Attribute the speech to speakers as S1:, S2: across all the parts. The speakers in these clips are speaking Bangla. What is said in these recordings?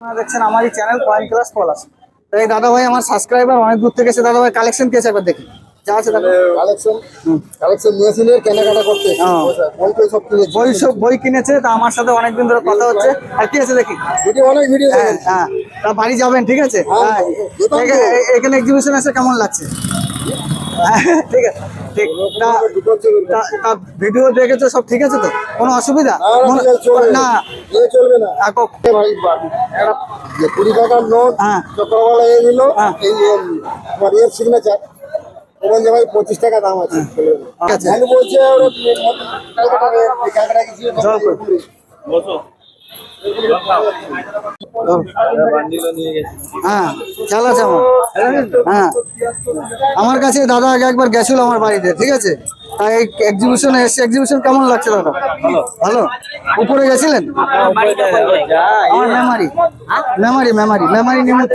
S1: আপনারা দেখছেন আমারই চ্যানেল পয়েন্ট ক্লাস পলাশ তো এই দাদা ভাই আমার সাবস্ক্রাইবার অনেক দূর থেকে এসে দাদা ভাই কালেকশন আছে একবার দেখি। যা আছে দাদা।
S2: কালেকশন কালেকশন নিয়েছিলেন কেনাকাটা করতে
S1: হ্যাঁ।
S2: বই সব কিনেছি।
S1: বই সব বই কিনেছে তা আমার সাথে অনেকদিন ধরে কথা হচ্ছে। আর কি আছে দেখি?
S2: ভিডিও অনেক ভিডিও
S1: হ্যাঁ হ্যাঁ। তা বাড়ি যাবেন ঠিক আছে?
S2: হ্যাঁ,
S1: হ্যাঁ। এখানে- এক্সিবিশন আছে কেমন লাগছে? হ্যাঁ, ঠিক আছে। ঠিক তা তা- তা ভিডিও দেখেছ সব ঠিক আছে তো? কোনো অসুবিধা? না
S2: এ কুড়ি টাকার নোট
S1: হ্যাঁ।
S2: চক্রবালা এ দিল
S1: হ্যাঁ।
S2: এই সিগনেচার ভাই পঁচিশ টাকা দাম আছে। বলছে
S1: হ্যাঁ আছে আমার। হ্যাঁ। আমার কাছে দাদা আগে একবার গেছিল আমার বাড়িতে ঠিক আছে? তাই এক্সিবিশনে এসে এক্সিবিশন কেমন লাগছে দাদা? ভালো? উপরে গেছিলেন? আমার মেমারি মেমারি মেমারি মেমারি নিমুট।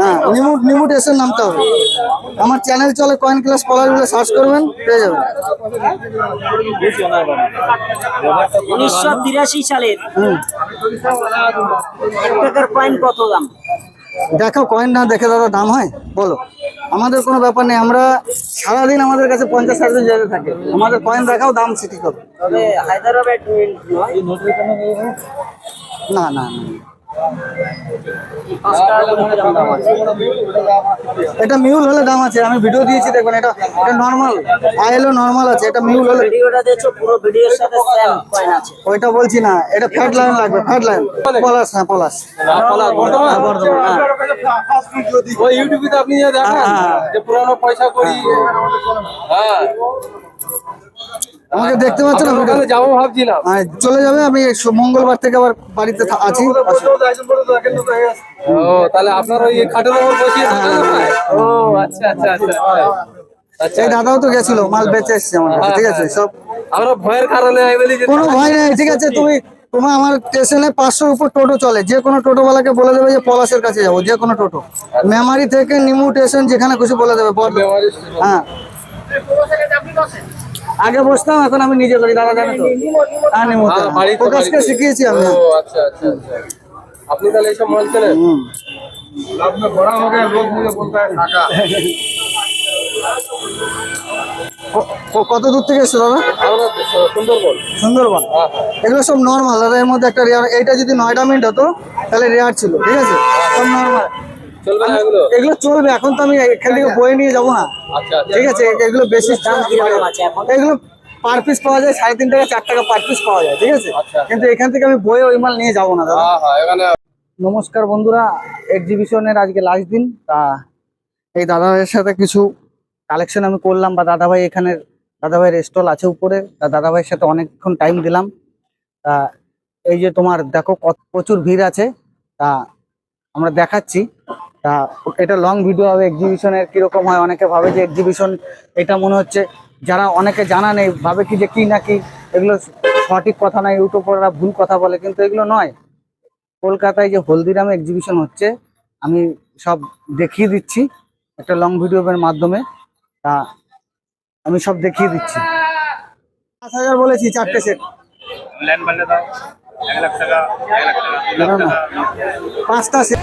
S1: হ্যাঁ নিমুট নিমুট এসে নামতে হবে। আমার চ্যানেল চলে কয়েন ক্লাস কলার বলে সার্চ করবেন পেয়ে যাবেন।
S3: উনিশশো তিরাশি সালের এক টাকার কয়েন কত দাম?
S1: দেখো কয়েন না দেখে দাদা দাম হয়? বলো। আমাদের কোনো ব্যাপার নেই আমরা সারাদিন আমাদের কাছে পঞ্চাশ ষাট জন যেতে থাকে। আমাদের কয়েন দেখাও দাম সিটি
S3: হায়দ্রাবাদ
S1: না না না। এটা মিউল হলে দাম আছে আমি ভিডিও দিয়েছি দেখবেন এটা এটা নর্মাল আইএলও নর্মাল আছে এটা মিউল হলে
S3: ভিডিওটা দেখছ পুরো ভিডিওর সাথে সেম কয়েন আছে।
S1: ওইটা বলছি না এটা ফ্যাট লাইন লাগবে ফ্যাট লাইন পলাশ হ্যাঁ পলাশ। হ্যাঁ, বর্ধমান হ্যাঁ।
S4: ওই ইউটিউবে আপনি যে দেখান
S1: হ্যাঁ।
S4: যে পুরানো পয়সা করি হ্যাঁ।
S1: আমাকে দেখতে পাচ্ছ না
S4: আপনার ওখানে যাব ভাবছিলাম।
S1: হ্যাঁ, চলে যাবে। আমি মঙ্গলবার থেকে আবার বাড়িতে থা- আছি।
S4: ও তাহলে আপনার ওই খাটের উপর বসিয়ে ও আচ্ছা আচ্ছা আচ্ছা আচ্ছা।
S1: এই দাদাও তো গেছিল মাল বেঁচে এসছে আমার কাছে ঠিক আছে? সব
S4: আমরা ভয়ের কারণে যে
S1: কোনো ভয় নেই ঠিক আছে? তুমি তোমার আমার স্টেশনে পাঁচশোর উপর টোটো চলে। যে কোনো টোটোওয়ালাকে বলে দেবে যে পলাশের কাছে যাব যে কোনো টোটো। মেমারি থেকে নিমু স্টেশন যেখানে খুশি বলে দেবে হ্যাঁ। আগে বসতাম এখন আমি নিজে করি দাদা জানে তো। নিমুতে
S4: হ্যাঁ,
S1: প্রকাশকে শিখিয়েছি আমি।
S4: আচ্ছা আচ্ছা আচ্ছা। আপনি তাহলে মাল চেনেন
S1: কত দূর থেকে এসছো দাদা?
S4: সুন্দরবন।
S1: সুন্দরবন।
S4: হ্যাঁ হ্যাঁ।
S1: এগুলো সব নর্মাল দাদা এর মধ্যে একটা রেয়ার এইটা যদি নয়টা মিনিট হতো তাহলে রেয়ার ছিল ঠিক আছে? সব নর্মাল
S4: এগুলো?
S1: এগুলো চলবে এখন তো আমি এখান থেকে বয়ে নিয়ে যাব না।
S4: আচ্ছা আচ্ছা।
S1: ঠিক আছে এগুলো বেশি? এগুলো পার পিস পাওয়া যায় সাড়ে তিন টাকা চার টাকা পার পিস পাওয়া যায় ঠিক আছে?
S4: আচ্ছা।
S1: কিন্তু এখান থেকে আমি বয়ে ওই মাল নিয়ে যাব না দাদা।
S4: হ্যাঁ হ্যাঁ এখানে
S1: নমস্কার বন্ধুরা এক্সিবিশনের আজকে লাস্ট দিন। তা এই দাদা ভাইয়ের সাথে কিছু কালেকশন আমি করলাম বা দাদা ভাই এখানে দাদা ভাইয়ের স্টল আছে উপরে তা দাদা ভাইয়ের সাথে অনেকক্ষণ টাইম দিলাম। তা এই যে তোমার দেখো কত প্রচুর ভিড় আছে। তা আমরা দেখাচ্ছি। তা এটা লং ভিডিও হবে এক্সিবিশনের কীরকম হয় অনেকে ভাবে যে এক্সিবিশন এটা মনে হচ্ছে যারা অনেকে জানা নেই ভাবে কি যে কি না কি এগুলো সঠিক কথা নয় ইউটিউবাররা ভুল কথা বলে কিন্তু এগুলো নয়। কলকাতায় যে হলদিরামে এক্সিবিশন হচ্ছে আমি সব দেখিয়ে দিচ্ছি একটা লং ভিডিওর মাধ্যমে তা আমি সব দেখিয়ে দিচ্ছি। পাঁচ হাজার বলেছি চারটে সেট
S5: ল্যান্ড বাড়লে দাও এক লাখ টাকা এক লাখ টাকা দু লাখ
S1: না, না।
S5: টাকা
S1: পাঁচটা সেট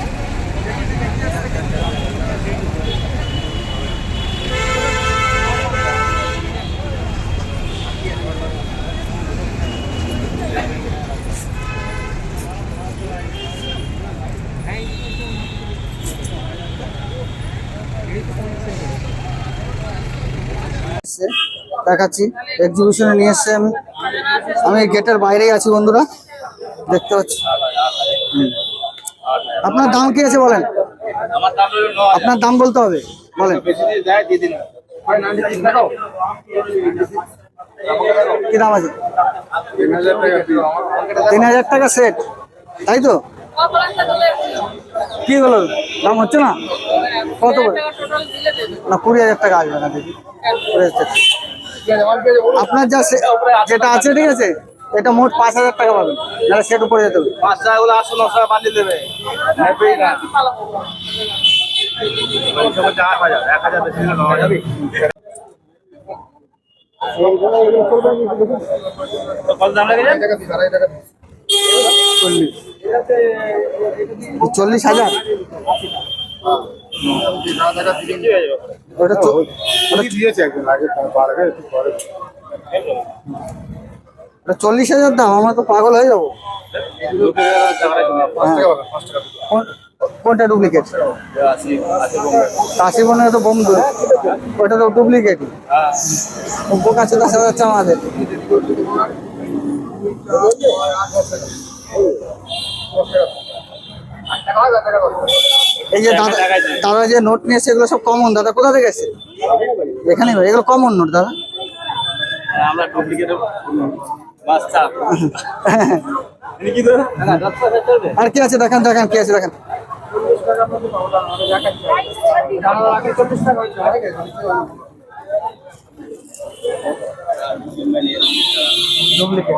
S1: এসছে, দেখাচ্ছি। এক্সিবিশনে নিয়ে এসছে আমি। আমি গেটের বাইরেই আছি বন্ধুরা। দেখতে পাচ্ছি। আপনার দাম কি আছে বলেন? আপনার দাম বলতে হবে। বলেন। কি দাম আছে? তিন হাজার টাকা সেট তাই তো? কি হলো? দাম হচ্ছে না? কত না, কুড়ি হাজার টাকা আসবে না দেখি। কুড়ি হাজার টাকা। আপনার যা যেটা আছে ঠিক আছে? এটা মোট পাঁচ হাজার টাকা পাবেন। নাহলে সেট উপরে যেতে হবে।
S5: পাঁচ টাকা গুলো নশো বান্ডিল দেবে। আট হাজার? তো
S1: চল্লিশ হাজার ওটা
S2: দিয়েছে একদিন আগে বাড়বে একটু পরে।
S1: ওটা চল্লিশ হাজার দাম আমরা তো পাগল হয়ে যাব। কোনটা ডুপ্লিকেট কাশি মনে হয় তো বন্ধু ওটা তো ডুপ্লিকেট চলে আসা যাচ্ছে আমাদের। এই যে দাদা দাদা যে নোট নিয়ে এসে এগুলো সব কমন দাদা কোথা থেকে এসে এখানে এগুলো কমন নোট দাদা।
S4: আমরা ডুপ্লিকেট বাচ্চা
S1: আর কি আছে? দেখান দেখান কি আছে? দেখান।
S4: ডুপ্লিকেট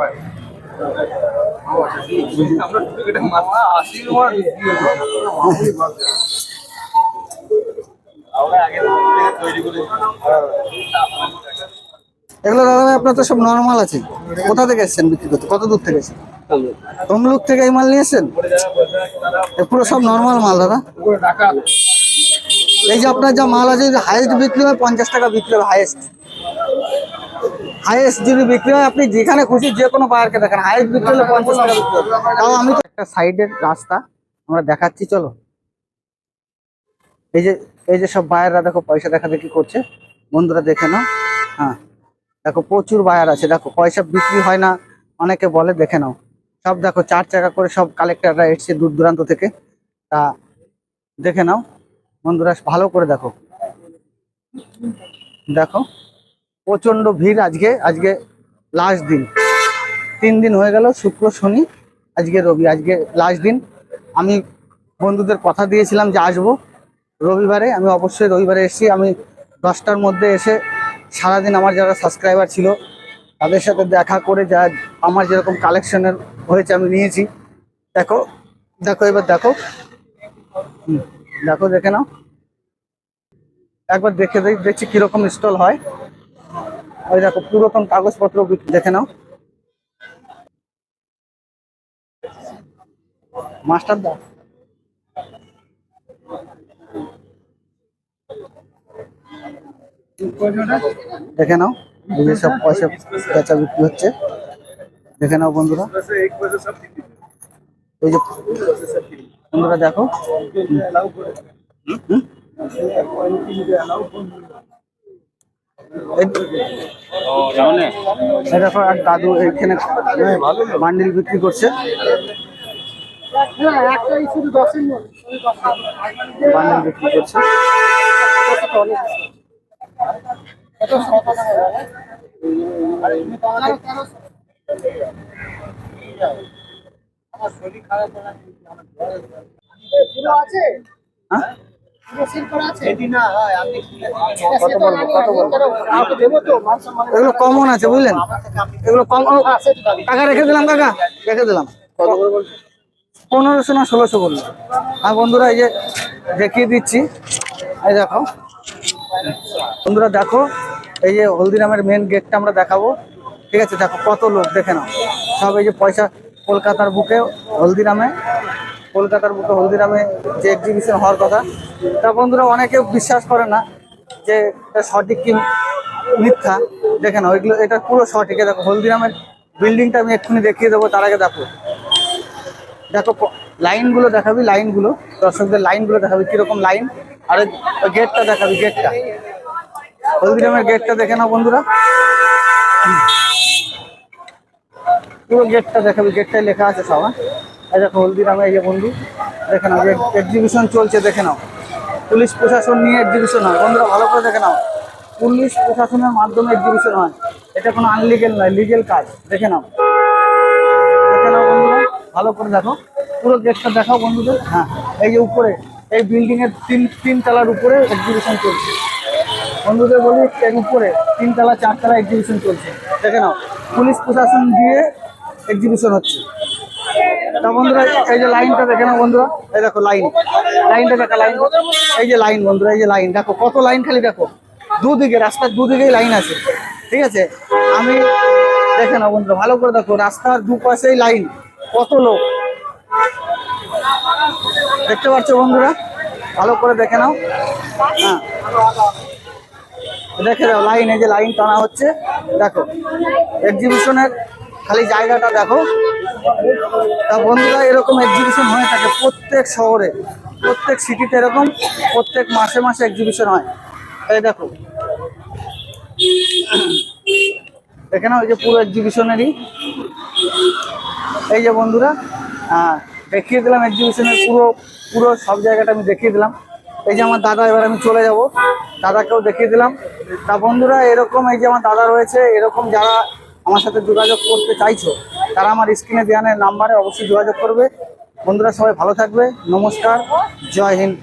S1: এগুলো দাদা আপনার তো সব নর্মাল আছে। কোথা থেকে এসেছেন বিক্রি করতে? কত দূর থেকে এসেছেন? তমলুক থেকে এই মাল নিয়ে এসেছেন? এ পুরো সব নর্মাল মাল, দাদা। এই যে আপনার যা মাল আছে হাইয়েস্ট বিক্রি হয়, পঞ্চাশ টাকা বিক্রি হয় হাইয়েস্ট হাইয়েস্ট যদি বিক্রি হয়, আপনি যেখানে খুশি যে কোনো বায়ারকে দেখেন। হাইয়েস্ট বিক্রি হলে পঞ্চাশ টাকা আমি তো একটা সাইডের রাস্তা, আমরা দেখাচ্ছি, চলো। এই যে এই যে সব বায়াররা দেখো, পয়সা দেখা দেখি করছে? বন্ধুরা দেখে নাও। হ্যাঁ দেখো, প্রচুর বায়ার আছে। দেখো, পয়সা বিক্রি হয় না, অনেকে বলে, দেখে নাও। সব দেখো, চার চাকা করে সব কালেক্টররা এসছে দূর দূরান্ত থেকে। তা দেখে নাও। বন্ধুরা, ভালো করে দেখো। দেখো। প্রচণ্ড ভিড় আজকে আজকে লাস্ট দিন। তিন দিন হয়ে গেল, শুক্র, শনি, আজকে রবি, আজকে লাস্ট দিন। আমি বন্ধুদের কথা দিয়েছিলাম যে আসব রবিবারে। আমি অবশ্যই রবিবারে এসেছি। আমি দশটার মধ্যে এসে সারাদিন আমার যারা সাবস্ক্রাইবার ছিল, তাদের সাথে দেখা করে যা আমার যেরকম কালেকশনের হয়েছে আমি নিয়েছি। দেখো দেখো, এবার দেখো। দেখো, দেখে নাও। একবার দেখ দেখছি কীরকম স্টল হয়। ওই দেখো পুরাতন কাগজপত্র দেখে নাও। মাস্টার দা। দেখে নাও সব পয়সা বেচা বিক্রি হচ্ছে। দেখে নাও বন্ধুরা। এই যে বন্ধুরা দেখো। এক দাদু এখানে বান্ডিল বিক্রি করছে। বান্ডিল বিক্রি করছে। হ্যাঁ? কত বলব কত বলব এগুলো কমন আছে বুঝলেন? এগুলো কম টাকা রেখে দিলাম কাকা রেখে দিলাম। পনেরোশো না ষোলোশো বলল আর বন্ধুরা এই যে দেখিয়ে দিচ্ছি। এই দেখো। বন্ধুরা দেখো এই যে হলদিরামের মেন গেটটা আমরা দেখাবো। ঠিক আছে দেখো কত লোক দেখে নাও। সব এই যে পয়সা কলকাতার বুকে হলদিরামে কলকাতার বুকে হলদিরামে যে এক্সিবিশন হওয়ার কথা, তা বন্ধুরা অনেকে বিশ্বাস করে না যে সঠিক কি মিথ্যা। দেখে নাও এগুলো এটা পুরো সঠিক। দেখো, হলদিরামের বিল্ডিংটা আমি এক্ষুনি দেখিয়ে দেবো, তার আগে দেখো। দেখো লাইনগুলো দেখাবি লাইনগুলো দর্শকদের লাইনগুলো দেখাবি, কীরকম লাইন আর গেটটা দেখাবি গেটটা হলদিরামের গেটটা দেখে নাও বন্ধুরা। পুরো গেটটা দেখাবি গেটটায় লেখা আছে সব হ্যাঁ? দেখো হলদিরামে এই যে বন্ধু, দেখে নাও যে এক্সিবিশন চলছে, দেখে নাও। পুলিশ প্রশাসন নিয়ে এক্সিবিশন হয়। বন্ধুরা, ভালো করে দেখে নাও। পুলিশ প্রশাসনের মাধ্যমে এক্সিবিশন হয়। এটা কোনো আনলিগেল নয় লিগেল কাজ। দেখে নাও। দেখে নাও বন্ধুরা, ভালো করে দেখো। পুরো গেটটা দেখাও বন্ধুদের। হ্যাঁ এই যে উপরে, এই বিল্ডিংয়ের তিন তিন তলার উপরে এক্সিবিশন চলছে। বন্ধুদের বলি, এর উপরে তিনতলা চারতলা এক্সিবিশন চলছে। দেখে নাও। পুলিশ প্রশাসন দিয়ে এক্সিবিশন হচ্ছে। তা বন্ধুরা, এই যে লাইনটা দেখে নাও বন্ধুরা? এই দেখো লাইন। লাইনটা দেখা লাইন। এই যে লাইন বন্ধুরা, এই যে লাইন। দেখো কত লাইন খালি দেখো। দুদিকে, রাস্তার দুদিকেই লাইন আছে। ঠিক আছে? আমি দেখে নাও বন্ধুরা, ভালো করে দেখো, রাস্তার দুপাশেই লাইন। কত লোক? দেখতে পাচ্ছ বন্ধুরা? ভালো করে দেখে নাও। হ্যাঁ। দেখে দাও লাইন, এই যে লাইন টানা হচ্ছে। দেখো এক্সিবিশনের খালি জায়গাটা দেখো। তা বন্ধুরা, এরকম এক্সিবিশন হয়ে থাকে প্রত্যেক শহরে, প্রত্যেক সিটিতে এরকম, প্রত্যেক মাসে মাসে এক্সিবিশন হয়। এই দেখো। এখানে ওই যে পুরো এক্সিবিশনেরই এই যে বন্ধুরা হ্যাঁ দেখিয়ে দিলাম এক্সিবিশনের পুরো পুরো সব জায়গাটা আমি দেখিয়ে দিলাম। এই যে আমার দাদা, এবার আমি চলে যাব। দাদাকেও দেখিয়ে দিলাম। তা বন্ধুরা, এরকম এই যে আমার দাদা রয়েছে, এরকম যারা আমার সাথে যোগাযোগ করতে চাইছো তারা আমার স্ক্রিনে দেওয়ানের নাম্বারে অবশ্যই যোগাযোগ করবে। বন্ধুরা সবাই ভালো থাকবে। নমস্কার। জয় হিন্দ।